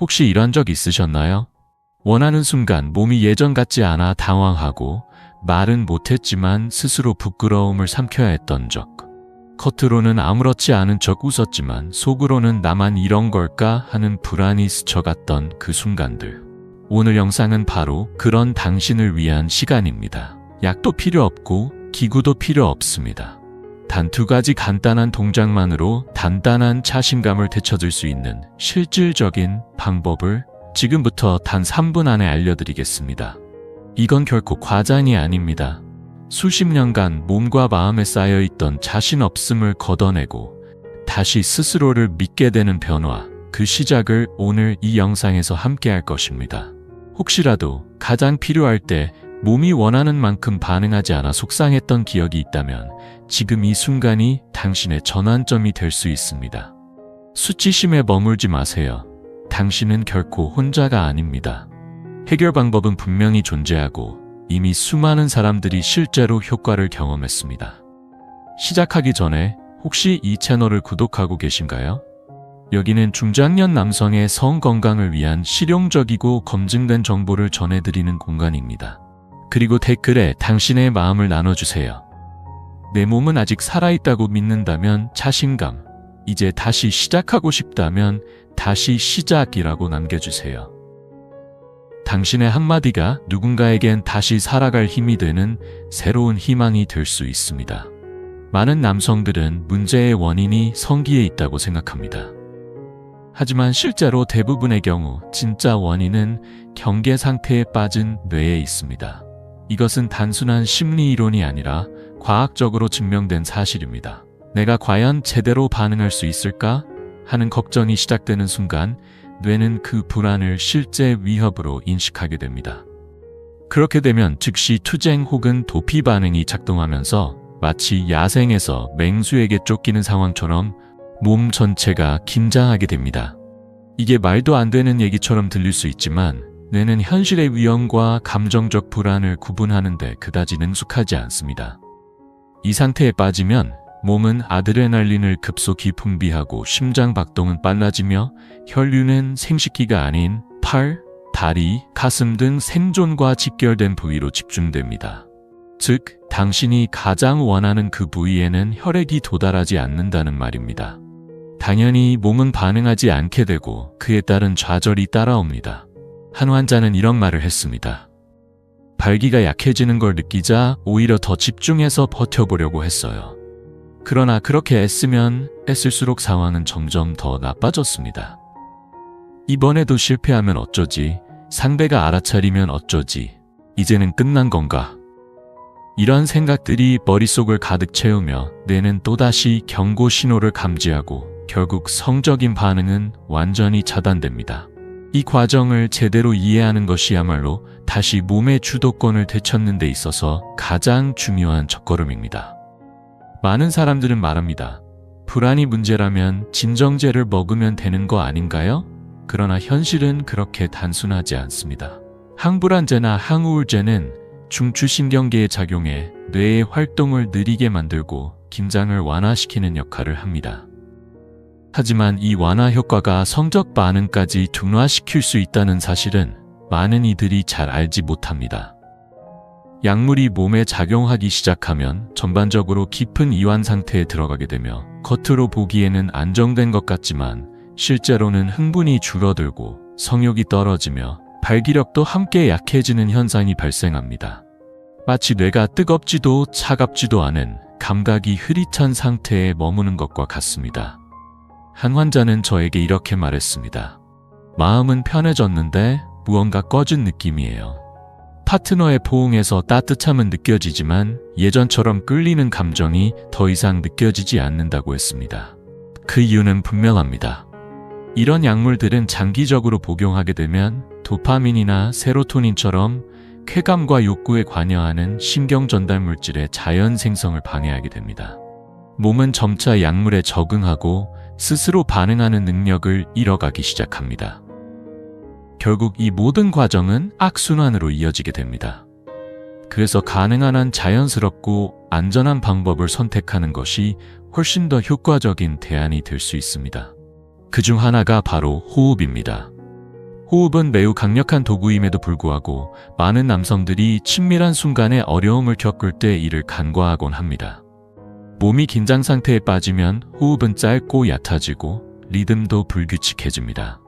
혹시 이런 적 있으셨나요? 원하는 순간 몸이 예전 같지 않아 당황하고 말은 못했지만 스스로 부끄러움을 삼켜야 했던 적. 겉으로는 아무렇지 않은 척 웃었지만 속으로는 나만 이런 걸까 하는 불안이 스쳐갔던 그 순간들. 오늘 영상은 바로 그런 당신을 위한 시간입니다. 약도 필요 없고 기구도 필요 없습니다. 단 두 가지 간단한 동작만으로 단단한 자신감을 되찾을 수 있는 실질적인 방법을 지금부터 단 3분 안에 알려드리겠습니다. 이건 결코 과장이 아닙니다. 수십 년간 몸과 마음에 쌓여있던 자신 없음을 걷어내고 다시 스스로를 믿게 되는 변화, 그 시작을 오늘 이 영상에서 함께 할 것입니다. 혹시라도 가장 필요할 때 몸이 원하는 만큼 반응하지 않아 속상했던 기억이 있다면 지금 이 순간이 당신의 전환점이 될 수 있습니다. 수치심에 머물지 마세요. 당신은 결코 혼자가 아닙니다. 해결 방법은 분명히 존재하고 이미 수많은 사람들이 실제로 효과를 경험했습니다. 시작하기 전에 혹시 이 채널을 구독하고 계신가요? 여기는 중장년 남성의 성 건강을 위한 실용적이고 검증된 정보를 전해드리는 공간입니다. 그리고 댓글에 당신의 마음을 나눠주세요. 내 몸은 아직 살아있다고 믿는다면 자신감, 이제 다시 시작하고 싶다면 다시 시작이라고 남겨주세요. 당신의 한마디가 누군가에겐 다시 살아갈 힘이 되는 새로운 희망이 될 수 있습니다. 많은 남성들은 문제의 원인이 성기에 있다고 생각합니다. 하지만 실제로 대부분의 경우 진짜 원인은 경계 상태에 빠진 뇌에 있습니다. 이것은 단순한 심리 이론이 아니라 과학적으로 증명된 사실입니다. 내가 과연 제대로 반응할 수 있을까? 하는 걱정이 시작되는 순간 뇌는 그 불안을 실제 위협으로 인식하게 됩니다. 그렇게 되면 즉시 투쟁 혹은 도피 반응이 작동하면서 마치 야생에서 맹수에게 쫓기는 상황처럼 몸 전체가 긴장하게 됩니다. 이게 말도 안 되는 얘기처럼 들릴 수 있지만 뇌는 현실의 위험과 감정적 불안을 구분하는데 그다지 능숙하지 않습니다. 이 상태에 빠지면 몸은 아드레날린을 급속히 분비하고 심장 박동은 빨라지며 혈류는 생식기가 아닌 팔, 다리, 가슴 등 생존과 직결된 부위로 집중됩니다. 즉, 당신이 가장 원하는 그 부위에는 혈액이 도달하지 않는다는 말입니다. 당연히 몸은 반응하지 않게 되고 그에 따른 좌절이 따라옵니다. 한 환자는 이런 말을 했습니다. 발기가 약해지는 걸 느끼자 오히려 더 집중해서 버텨보려고 했어요. 그러나 그렇게 애쓰면 애쓸수록 상황은 점점 더 나빠졌습니다. 이번에도 실패하면 어쩌지? 상대가 알아차리면 어쩌지? 이제는 끝난 건가? 이런 생각들이 머릿속을 가득 채우며 뇌는 또다시 경고 신호를 감지하고 결국 성적인 반응은 완전히 차단됩니다. 이 과정을 제대로 이해하는 것이야말로 다시 몸의 주도권을 되찾는 데 있어서 가장 중요한 첫걸음입니다. 많은 사람들은 말합니다. 불안이 문제라면 진정제를 먹으면 되는 거 아닌가요? 그러나 현실은 그렇게 단순하지 않습니다. 항불안제나 항우울제는 중추신경계에 작용해 뇌의 활동을 느리게 만들고 긴장을 완화시키는 역할을 합니다. 하지만 이 완화 효과가 성적 반응까지 둔화시킬 수 있다는 사실은 많은 이들이 잘 알지 못합니다. 약물이 몸에 작용하기 시작하면 전반적으로 깊은 이완 상태에 들어가게 되며 겉으로 보기에는 안정된 것 같지만 실제로는 흥분이 줄어들고 성욕이 떨어지며 발기력도 함께 약해지는 현상이 발생합니다. 마치 뇌가 뜨겁지도 차갑지도 않은 감각이 흐릿한 상태에 머무는 것과 같습니다. 한 환자는 저에게 이렇게 말했습니다. 마음은 편해졌는데 무언가 꺼진 느낌이에요. 파트너의 포옹에서 따뜻함은 느껴지지만 예전처럼 끌리는 감정이 더 이상 느껴지지 않는다고 했습니다. 그 이유는 분명합니다. 이런 약물들은 장기적으로 복용하게 되면 도파민이나 세로토닌처럼 쾌감과 욕구에 관여하는 신경 전달 물질의 자연 생성을 방해하게 됩니다. 몸은 점차 약물에 적응하고 스스로 반응하는 능력을 잃어가기 시작합니다. 결국 이 모든 과정은 악순환으로 이어지게 됩니다. 그래서 가능한 한 자연스럽고 안전한 방법을 선택하는 것이 훨씬 더 효과적인 대안이 될 수 있습니다. 그 중 하나가 바로 호흡입니다. 호흡은 매우 강력한 도구임에도 불구하고 많은 남성들이 친밀한 순간에 어려움을 겪을 때 이를 간과하곤 합니다. 몸이 긴장 상태에 빠지면 호흡은 짧고 얕아지고 리듬도 불규칙해집니다.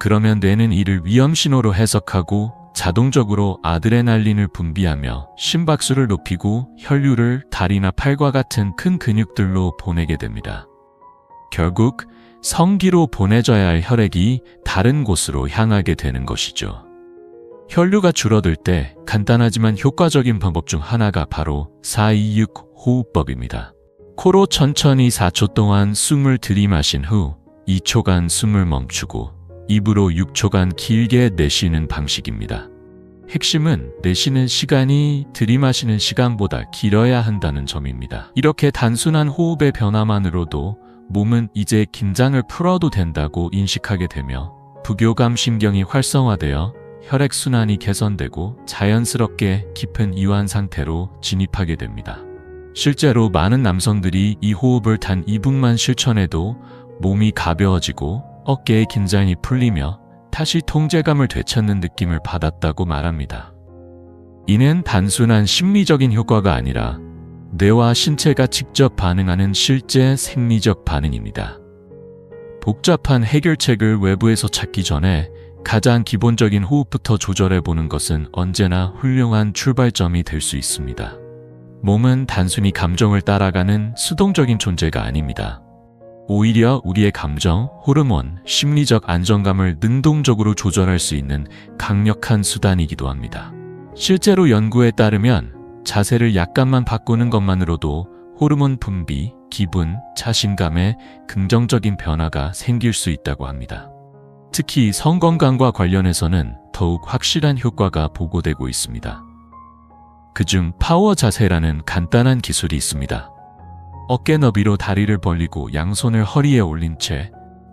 그러면 뇌는 이를 위험 신호로 해석하고 자동적으로 아드레날린을 분비하며 심박수를 높이고 혈류를 다리나 팔과 같은 큰 근육들로 보내게 됩니다. 결국 성기로 보내져야 할 혈액이 다른 곳으로 향하게 되는 것이죠. 혈류가 줄어들 때 간단하지만 효과적인 방법 중 하나가 바로 426 호흡법입니다. 코로 천천히 4초 동안 숨을 들이마신 후 2초간 숨을 멈추고 입으로 6초간 길게 내쉬는 방식입니다. 핵심은 내쉬는 시간이 들이마시는 시간보다 길어야 한다는 점입니다. 이렇게 단순한 호흡의 변화만으로도 몸은 이제 긴장을 풀어도 된다고 인식하게 되며 부교감 신경이 활성화되어 혈액순환이 개선되고 자연스럽게 깊은 이완 상태로 진입하게 됩니다. 실제로 많은 남성들이 이 호흡을 단 2분만 실천해도 몸이 가벼워지고 어깨의 긴장이 풀리며 다시 통제감을 되찾는 느낌을 받았다고 말합니다. 이는 단순한 심리적인 효과가 아니라 뇌와 신체가 직접 반응하는 실제 생리적 반응입니다. 복잡한 해결책을 외부에서 찾기 전에 가장 기본적인 호흡부터 조절해 보는 것은 언제나 훌륭한 출발점이 될 수 있습니다. 몸은 단순히 감정을 따라가는 수동적인 존재가 아닙니다. 오히려 우리의 감정, 호르몬, 심리적 안정감을 능동적으로 조절할 수 있는 강력한 수단이기도 합니다. 실제로 연구에 따르면 자세를 약간만 바꾸는 것만으로도 호르몬 분비, 기분, 자신감에 긍정적인 변화가 생길 수 있다고 합니다. 특히 성건강과 관련해서는 더욱 확실한 효과가 보고되고 있습니다. 그중 파워 자세라는 간단한 기술이 있습니다. 어깨 너비로 다리를 벌리고 양손을 허리에 올린 채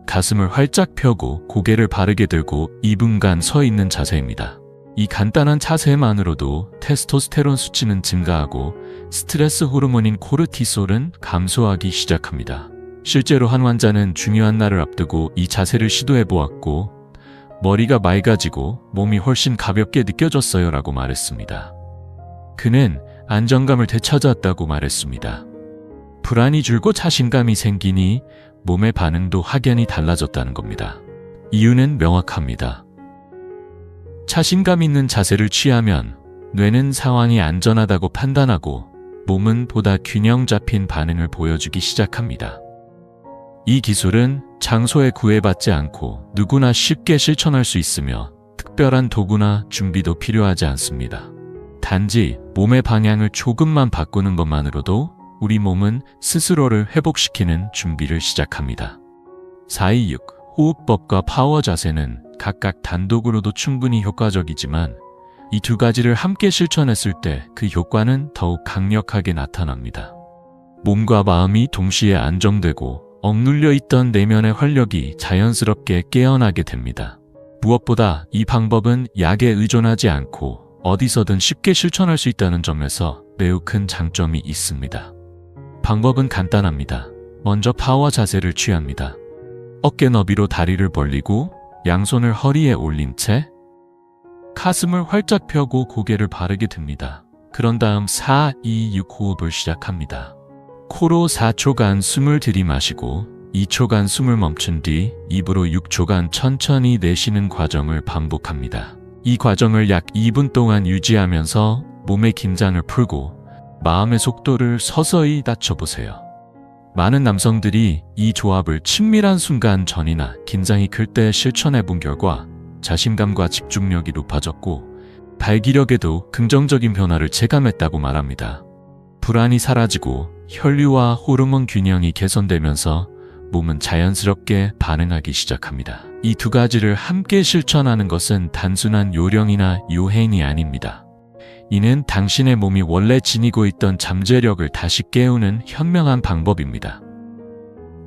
가슴을 활짝 펴고 고개를 바르게 들고 2분간 서 있는 자세입니다. 이 간단한 자세만으로도 테스토스테론 수치는 증가하고 스트레스 호르몬인 코르티솔은 감소하기 시작합니다. 실제로 한 환자는 중요한 날을 앞두고 이 자세를 시도해 보았고 머리가 맑아지고 몸이 훨씬 가볍게 느껴졌어요 라고 말했습니다. 그는 안정감을 되찾았다고 말했습니다. 불안이 줄고 자신감이 생기니 몸의 반응도 확연히 달라졌다는 겁니다. 이유는 명확합니다. 자신감 있는 자세를 취하면 뇌는 상황이 안전하다고 판단하고 몸은 보다 균형 잡힌 반응을 보여주기 시작합니다. 이 기술은 장소에 구애받지 않고 누구나 쉽게 실천할 수 있으며 특별한 도구나 준비도 필요하지 않습니다. 단지 몸의 방향을 조금만 바꾸는 것만으로도 우리 몸은 스스로를 회복시키는 준비를 시작합니다. 426 호흡법과 파워 자세는 각각 단독으로도 충분히 효과적이지만 이 두 가지를 함께 실천했을 때 그 효과는 더욱 강력하게 나타납니다. 몸과 마음이 동시에 안정되고 억눌려 있던 내면의 활력이 자연스럽게 깨어나게 됩니다. 무엇보다 이 방법은 약에 의존하지 않고 어디서든 쉽게 실천할 수 있다는 점에서 매우 큰 장점이 있습니다. 방법은 간단합니다. 먼저 파워 자세를 취합니다. 어깨 너비로 다리를 벌리고 양손을 허리에 올린 채 가슴을 활짝 펴고 고개를 바르게 듭니다. 그런 다음 4, 2, 6 호흡을 시작합니다. 코로 4초간 숨을 들이마시고 2초간 숨을 멈춘 뒤 입으로 6초간 천천히 내쉬는 과정을 반복합니다. 이 과정을 약 2분 동안 유지하면서 몸의 긴장을 풀고 마음의 속도를 서서히 낮춰보세요. 많은 남성들이 이 조합을 친밀한 순간 전이나 긴장이 클 때 실천해 본 결과 자신감과 집중력이 높아졌고 발기력에도 긍정적인 변화를 체감했다고 말합니다. 불안이 사라지고 혈류와 호르몬 균형이 개선되면서 몸은 자연스럽게 반응하기 시작합니다. 이 두 가지를 함께 실천하는 것은 단순한 요령이나 요행이 아닙니다. 이는 당신의 몸이 원래 지니고 있던 잠재력을 다시 깨우는 현명한 방법입니다.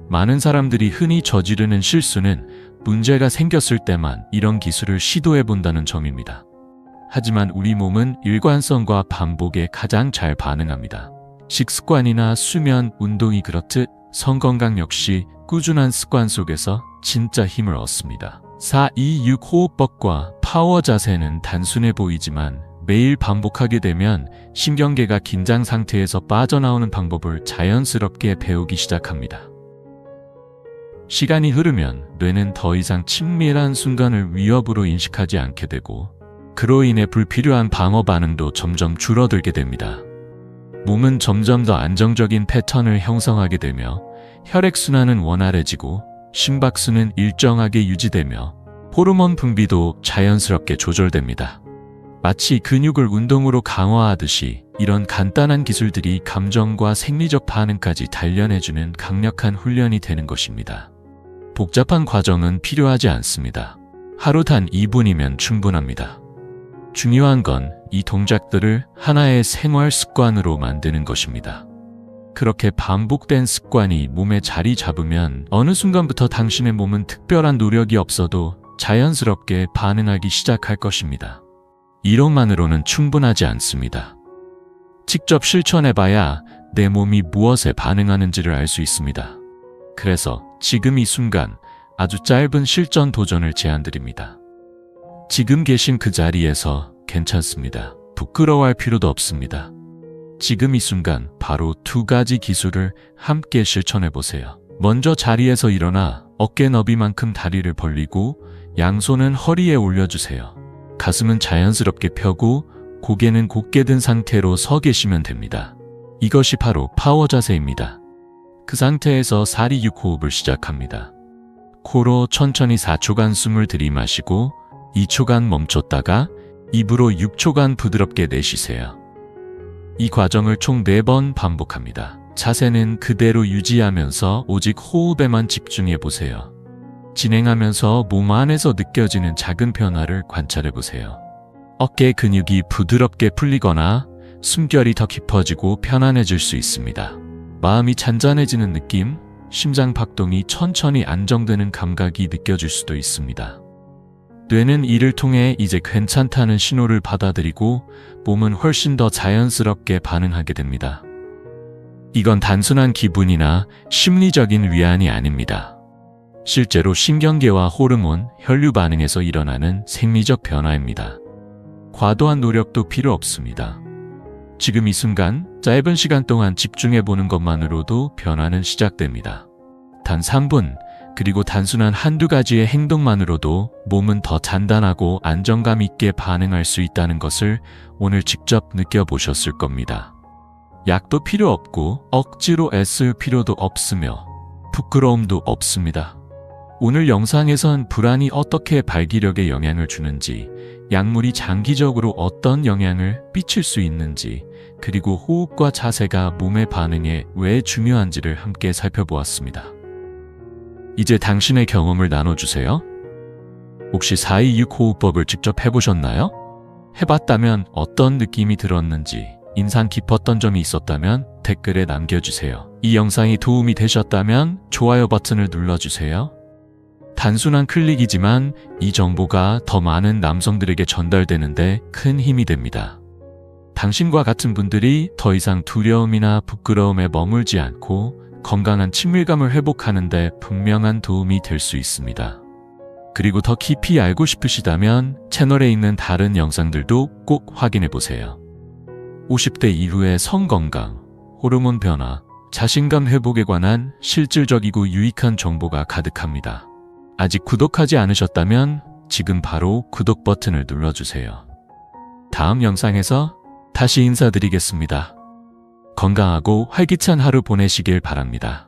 많은 사람들이 흔히 저지르는 실수는 문제가 생겼을 때만 이런 기술을 시도해 본다는 점입니다. 하지만 우리 몸은 일관성과 반복에 가장 잘 반응합니다. 식습관이나 수면, 운동이 그렇듯 성건강 역시 꾸준한 습관 속에서 진짜 힘을 얻습니다. 426 호흡법과 파워 자세는 단순해 보이지만 매일 반복하게 되면 신경계가 긴장 상태에서 빠져나오는 방법을 자연스럽게 배우기 시작합니다. 시간이 흐르면 뇌는 더 이상 친밀한 순간을 위협으로 인식하지 않게 되고 그로 인해 불필요한 방어 반응도 점점 줄어들게 됩니다. 몸은 점점 더 안정적인 패턴을 형성하게 되며 혈액순환은 원활해지고 심박수는 일정하게 유지되며 호르몬 분비도 자연스럽게 조절됩니다. 마치 근육을 운동으로 강화하듯이 이런 간단한 기술들이 감정과 생리적 반응까지 단련해주는 강력한 훈련이 되는 것입니다. 복잡한 과정은 필요하지 않습니다. 하루 단 2분이면 충분합니다. 중요한 건 이 동작들을 하나의 생활 습관으로 만드는 것입니다. 그렇게 반복된 습관이 몸에 자리 잡으면 어느 순간부터 당신의 몸은 특별한 노력이 없어도 자연스럽게 반응하기 시작할 것입니다. 이론만으로는 충분하지 않습니다. 직접 실천해봐야 내 몸이 무엇에 반응하는지를 알 수 있습니다. 그래서 지금 이 순간 아주 짧은 실전 도전을 제안드립니다. 지금 계신 그 자리에서 괜찮습니다. 부끄러워할 필요도 없습니다. 지금 이 순간 바로 두 가지 기술을 함께 실천해 보세요. 먼저 자리에서 일어나 어깨 너비만큼 다리를 벌리고 양손은 허리에 올려주세요. 가슴은 자연스럽게 펴고 고개는 곧게 든 상태로 서 계시면 됩니다. 이것이 바로 파워 자세입니다. 그 상태에서 426 호흡을 시작합니다. 코로 천천히 4초간 숨을 들이마시고 2초간 멈췄다가 입으로 6초간 부드럽게 내쉬세요. 이 과정을 총 4번 반복합니다. 자세는 그대로 유지하면서 오직 호흡에만 집중해 보세요. 진행하면서 몸 안에서 느껴지는 작은 변화를 관찰해 보세요. 어깨 근육이 부드럽게 풀리거나 숨결이 더 깊어지고 편안해질 수 있습니다. 마음이 잔잔해지는 느낌, 심장 박동이 천천히 안정되는 감각이 느껴질 수도 있습니다. 뇌는 이를 통해 이제 괜찮다는 신호를 받아들이고 몸은 훨씬 더 자연스럽게 반응하게 됩니다. 이건 단순한 기분이나 심리적인 위안이 아닙니다. 실제로 신경계와 호르몬, 혈류 반응에서 일어나는 생리적 변화입니다. 과도한 노력도 필요 없습니다. 지금 이 순간 짧은 시간 동안 집중해 보는 것만으로도 변화는 시작됩니다. 단 3분, 그리고 단순한 한두 가지의 행동만으로도 몸은 더 단단하고 안정감 있게 반응할 수 있다는 것을 오늘 직접 느껴보셨을 겁니다. 약도 필요 없고 억지로 애쓸 필요도 없으며 부끄러움도 없습니다. 오늘 영상에선 불안이 어떻게 발기력에 영향을 주는지, 약물이 장기적으로 어떤 영향을 끼칠 수 있는지, 그리고 호흡과 자세가 몸의 반응에 왜 중요한지를 함께 살펴보았습니다. 이제 당신의 경험을 나눠주세요. 혹시 426 호흡법을 직접 해보셨나요? 해봤다면 어떤 느낌이 들었는지, 인상 깊었던 점이 있었다면 댓글에 남겨주세요. 이 영상이 도움이 되셨다면 좋아요 버튼을 눌러주세요. 단순한 클릭이지만 이 정보가 더 많은 남성들에게 전달되는데 큰 힘이 됩니다. 당신과 같은 분들이 더 이상 두려움이나 부끄러움에 머물지 않고 건강한 친밀감을 회복하는데 분명한 도움이 될 수 있습니다. 그리고 더 깊이 알고 싶으시다면 채널에 있는 다른 영상들도 꼭 확인해 보세요. 50대 이후의 성건강, 호르몬 변화, 자신감 회복에 관한 실질적이고 유익한 정보가 가득합니다. 아직 구독하지 않으셨다면 지금 바로 구독 버튼을 눌러주세요. 다음 영상에서 다시 인사드리겠습니다. 건강하고 활기찬 하루 보내시길 바랍니다.